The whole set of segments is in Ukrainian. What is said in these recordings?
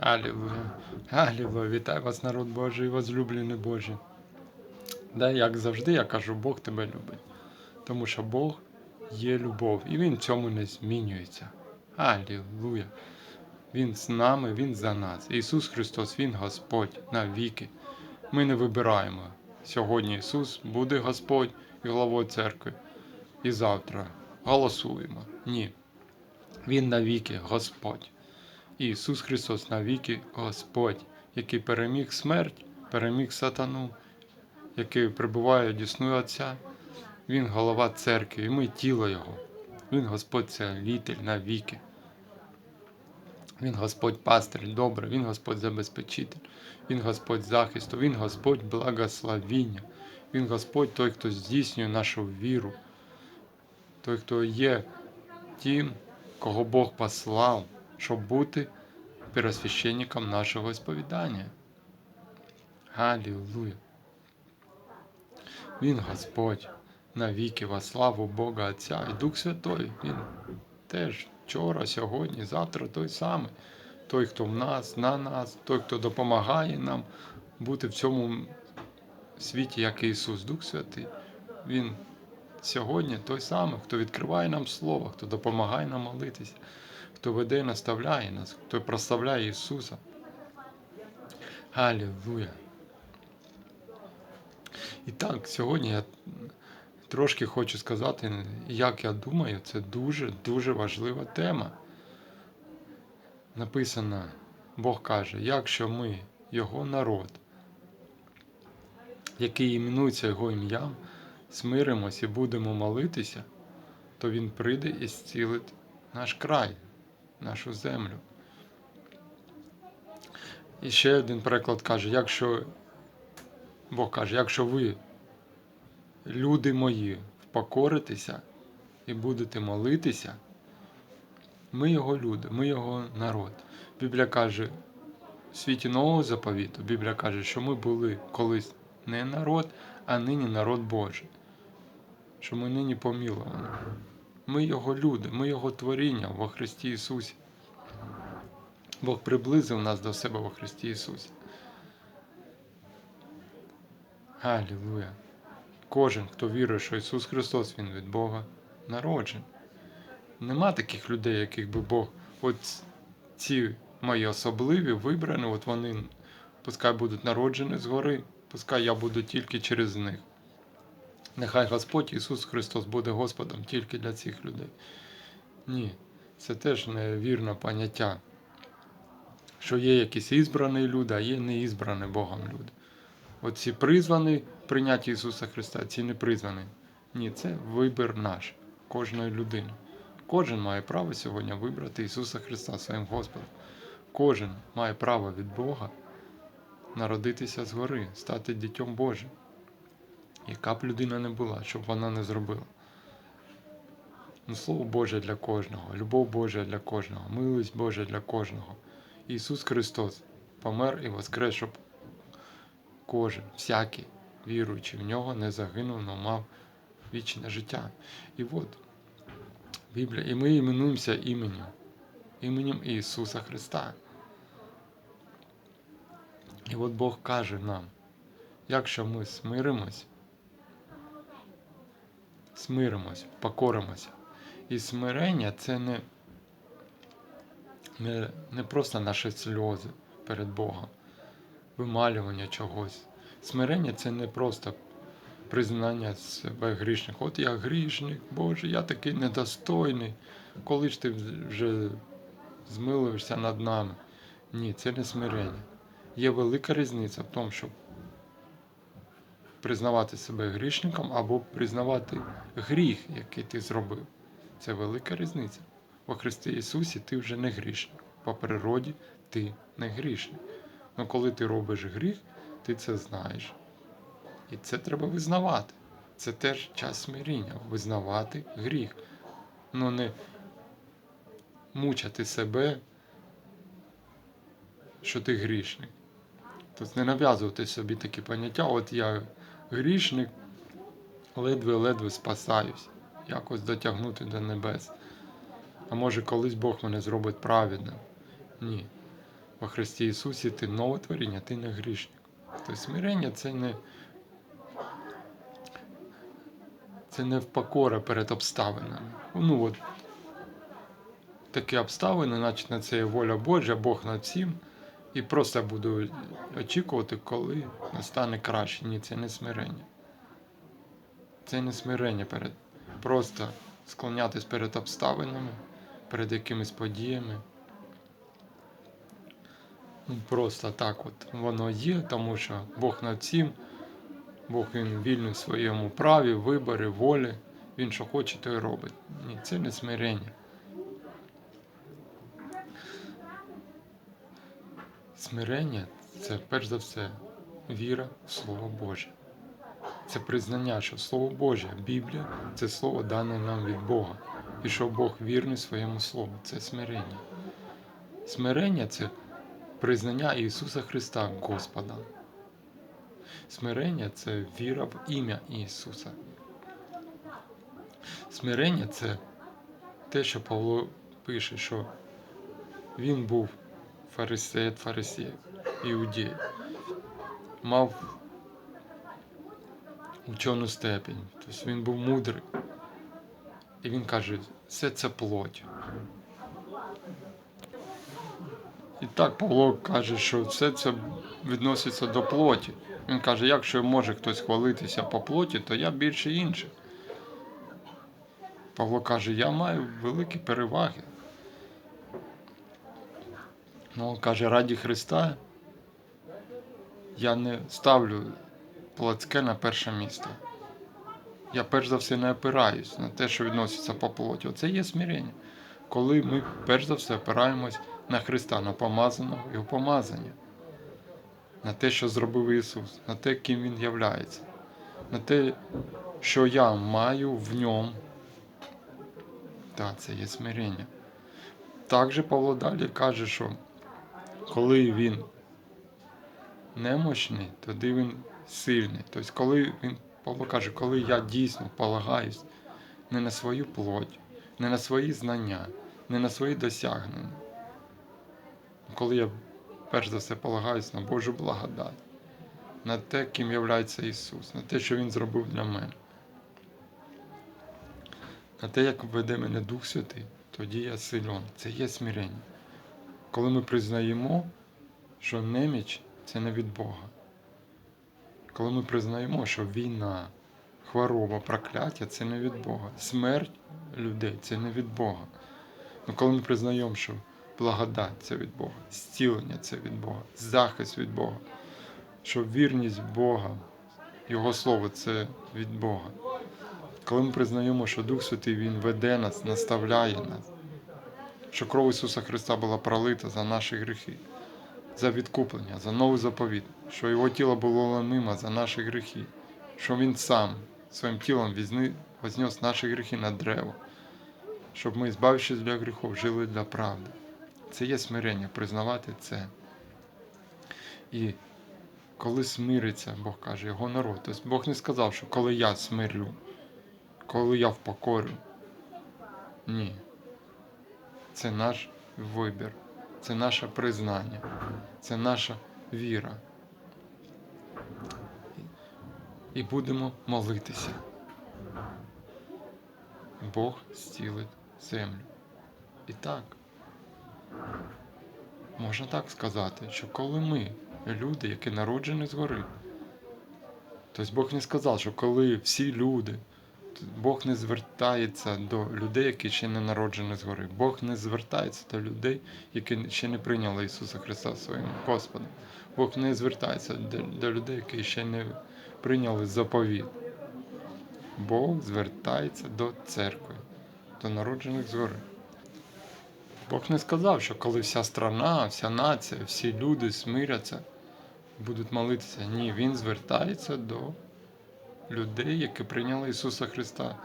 Алілуя. Алілуя. Вітаю вас, народ Божий, возлюблені Божі. Да, як завжди, я кажу, Бог тебе любить. Тому що Бог є любов, і Він цьому не змінюється. Алілуя. Він з нами, Він за нас. Ісус Христос, Він Господь навіки. Ми не вибираємо. Сьогодні Ісус буде Господь і главою церкви. І завтра голосуємо. Ні. Він навіки Господь. Ісус Христос навіки Господь, який переміг смерть, переміг сатану, який прибуває дісною Отця. Він голова церкви, і ми тіло Його. Він Господь целитель навіки. Він Господь пастир добрий, Він Господь забезпечитель, Він Господь захисту, Він Господь благословіння, Він Господь той, хто здійснює нашу віру, той, хто є тим, кого Бог послав, щоб бути первосвященником нашого сповідання. Аллилуйя. Він Господь навіки во славу Бога Отця і Дух Святой. Він теж вчора, сьогодні, завтра той самий. Той, хто в нас, на нас, той, хто допомагає нам бути в цьому світі, як Ісус, Дух Святий. Він сьогодні той самий, хто відкриває нам Слово, хто допомагає нам молитися, хто веде і наставляє нас, хто прославляє Ісуса. Аллилуйя. І так, сьогодні я трошки хочу сказати, як я думаю, це дуже-дуже важлива тема. Написано, Бог каже, якщо ми, Його народ, який іменується Його ім'ям, смиримось і будемо молитися, то Він прийде і зцілить наш край, нашу землю. І ще один переклад каже, якщо Бог каже, якщо ви, люди мої, впокоритеся і будете молитися, ми його люди, ми його народ. Біблія каже, в світі нового заповіту, Біблія каже, що ми були колись не народ, а нині народ Божий. Що ми нині поміловані. Ми його люди, ми його творіння во Христі Ісусі. Бог приблизив нас до себе во Христі Ісусі. Аллилуйя. Кожен, хто вірує, що Ісус Христос, Він від Бога народжений. Нема таких людей, яких би Бог, от ці мої особливі, вибрані, от вони пускай будуть народжені згори, пускай я буду тільки через них. Нехай Господь Ісус Христос буде Господом тільки для цих людей. Ні, це теж невірне поняття, що є якісь ізбрані люди, а є неізбрані Богом люди. Оці призвані прийняття Ісуса Христа, ці не призвані. Ні, це вибір наш, кожної людини. Кожен має право сьогодні вибрати Ісуса Христа своїм Господом. Кожен має право від Бога народитися згори, стати дітьом Божим. Яка б людина не була, щоб вона не зробила. Ну, Слово Боже для кожного, любов Божа для кожного, милість Божа для кожного. Ісус Христос помер і воскрес, щоб кожен, всякий, віруючий в нього, не загинув, но мав вічне життя. І от Біблія, і ми іменуємося іменем, іменем Ісуса Христа. І от Бог каже нам, якщо ми смиримось, смиримось, покоримося. І смирення це не, не, не просто наші сльози перед Богом, вималювання чогось. Смирення це не просто признання себе грішних. От я грішник, Боже, я такий недостойний. Коли ж ти вже змилуєшся над нами? Ні, це не смирення. Є велика різниця в тому, щоб признавати себе грішником або признавати гріх, який ти зробив. Це велика різниця. Во Христі Ісусі ти вже не грішник. По природі ти не грішник. Але коли ти робиш гріх, ти це знаєш. І це треба визнавати. Це теж час смиріння, визнавати гріх. Ну не мучати себе, що ти грішник. Тобто не нав'язувати собі такі поняття, от я грішник, ледве-ледве спасаюсь, якось дотягнути до небес. А може колись Бог мене зробить праведним? Ні. во Христі Ісусі, ти нове творіння, ти не грішник. Тобто смирення це не. Це не впокора перед обставинами. Ну от такі обставини, наче на це є воля Божа, Бог над всім. І просто буду очікувати, коли настане краще. Ні, це не смирення. Це не смирення перед. Просто склонятись перед обставинами, перед якимись подіями. Ну, Просто так от воно є, тому що Бог над всім, Бог він вільний в своєму праві, виборі, волі. Він що хоче, то й робить. Ні, це не смирення. Смирення це перш за все віра в Слово Боже. Це признання, що Слово Боже, Біблія це слово дане нам від Бога. І що Бог вірний своєму Слову. Це смирення. Смирення це признання Ісуса Христа Господа. Смирення це віра в ім'я Ісуса. Смирення це те, що Павло пише, що він був фарисеєт фарисеїв, іудей, мав учену степінь, тобто він був мудрий. І він каже, все це плоть. І так Павло каже, що все це відноситься до плоті. Він каже, якщо може хтось хвалитися по плоті, то я більше інших. Павло каже, я маю великі переваги. Ну, каже, раді Христа я не ставлю плотське на перше місце. Я перш за все не опираюсь на те, що відноситься по плоті. Оце є смирення. Коли ми перш за все опираємось на Христа, на помазаного і помазання, на те, що зробив Ісус, на те, ким Він являється, на те, що я маю в ньому. Так, це є смирення. Також Павло далі каже, що коли він немощний, тоді він сильний. Тобто, коли він Павло каже, коли я дійсно полагаюсь не на свою плоть, не на свої знання, не на свої досягнення. Коли я перш за все полагаюсь на Божу благодать, на те, ким являється Ісус, на те, що Він зробив для мене. На те, як веде мене Дух Святий, тоді я силен. Це є смирення. Коли ми признаємо, що неміч це не від Бога. Коли ми признаємо, що війна, хвороба, прокляття це не від Бога. Смерть людей це не від Бога. Ну коли ми признаємо, що благодать це від Бога, зцілення це від Бога, захист від Бога, що вірність Бога, Його Слово це від Бога. Коли ми признаємо, що Дух Святий Він веде нас, наставляє нас, що кров Ісуса Христа була пролита за наші гріхи, за відкуплення, за новий заповіт, що Його тіло було ламимо за наші гріхи, що Він сам своїм тілом вознес наші гріхи на древо, щоб ми, збавившись для гріхов, жили для правди. Це є смирення, признавати це. І коли смириться, Бог каже, його народ. Тобто Бог не сказав, що коли я смирю, коли я впокорю. Ні. Це наш вибір, це наше признання, це наша віра. І будемо молитися. Бог зцілить землю. І так, можна так сказати, що коли ми, люди, які народжені згори, тобто Бог не сказав, що коли всі люди, Бог не звертається до людей, які ще не народжені згори. Бог не звертається до людей, які ще не прийняли Ісуса Христа своїм Господом. Бог не звертається до, до людей, які ще не прийняли заповіт. Бог звертається до церкви, до народжених згори. Бог не сказав, що коли вся страна, вся нація, всі люди смиряться, будуть молитися. Ні, Він звертається до людей, які прийняли Ісуса Христа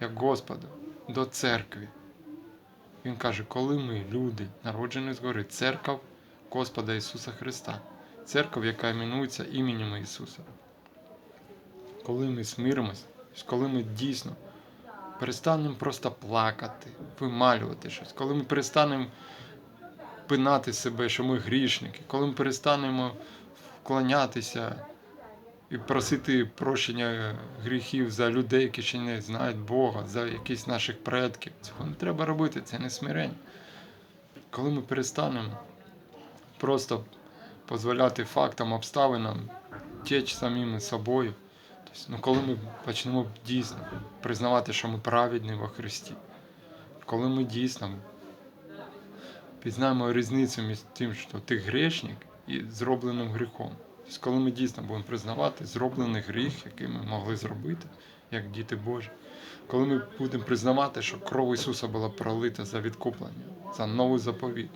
як Господа, до церкви. Він каже, коли ми, люди, народжені згори, церква Господа Ісуса Христа, церква, яка іменується іменем Ісуса. Коли ми смиримось, коли ми дійсно перестанемо просто плакати, вималювати щось, коли ми перестанемо пинати себе, що ми грішники, коли ми перестанемо вклонятися і просити прощення гріхів за людей, які ще не знають Бога, за якісь наших предків. Цього не треба робити, це не смирення. Коли ми перестанемо просто дозволяти фактам, обставинам течь самими собою, тобто, ну, коли ми почнемо дійсно признавати, що ми праведні во Христі, коли ми дійсно пізнаємо різницю між тим, що ти грешник і зробленим гріхом. Коли ми дійсно будемо признавати зроблений гріх, який ми могли зробити, як діти Божі, коли ми будемо признавати, що кров Ісуса була пролита за відкуплення, за новий заповіт,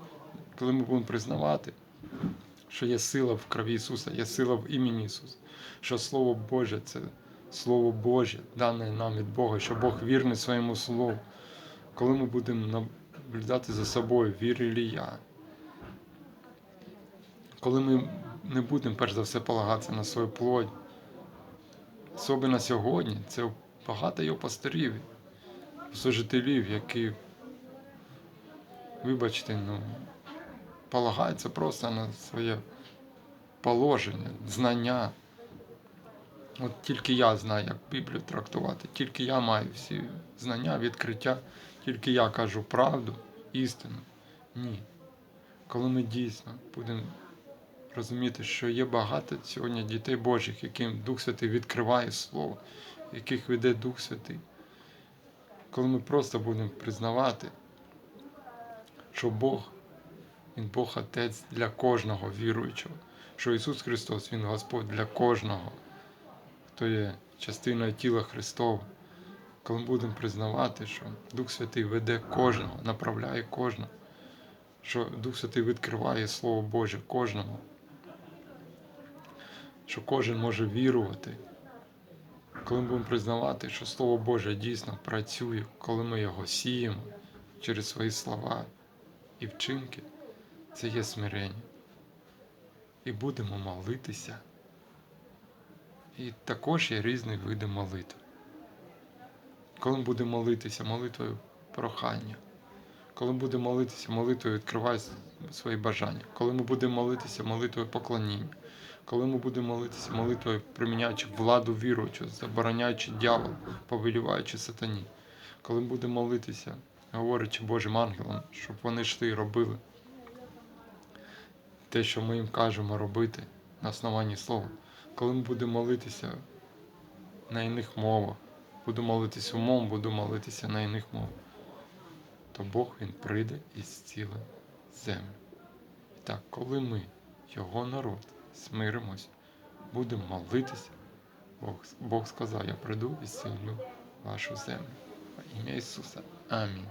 коли ми будемо признавати, що є сила в крові Ісуса, є сила в імені Ісуса, що Слово Боже це Слово Боже, дане нам від Бога, що Бог вірний своєму Слову. Коли ми будемо наблюдати за собою, вірю ли я. Коли ми не будемо перш за все полагатися на свою плоть, особливо сьогодні, це багато його пасторів, служителів, які, вибачте, ну, полагаються просто на своє положення, знання. От тільки я знаю, як Біблію трактувати, тільки я маю всі знання, відкриття, тільки я кажу правду, істину. Ні. Коли ми дійсно будемо розуміти, що є багато сьогодні дітей Божих, яким Дух Святий відкриває Слово, яких веде Дух Святий. Коли ми просто будемо признавати, що Бог, Він Бог Отець для кожного віруючого, що Ісус Христос, Він Господь для кожного, хто є частиною тіла Христова. Коли ми будемо признавати, що Дух Святий веде кожного, направляє кожного, що Дух Святий відкриває Слово Боже кожному, що кожен може вірувати. Коли ми будемо признавати, що Слово Боже дійсно працює, коли ми його сіємо через свої слова і вчинки, це є смирення. І будемо молитися. І також є різні види молитв. Коли ми будемо молитися молитвою прохання, коли ми будемо молитися молитвою відкривай свої бажання, коли ми будемо молитися молитвою поклоніння, коли ми будемо молитися молитвою, приміняючи владу віруючу, забороняючи дьявол, повеліваючи сатані, коли ми будемо молитися, говорячи Божим ангелам, щоб вони йшли і робили те, що ми їм кажемо робити на основанні слова, коли ми будемо молитися на іних мовах, буду молитися умом, буду молитися на іних мовах, то Бог Він прийде і зцілить землю. Так, коли ми, його народ, смиримось, будемо молитися, Бог, Бог сказав, я прийду і зцілю вашу землю. Во ім'я Ісуса. Амінь.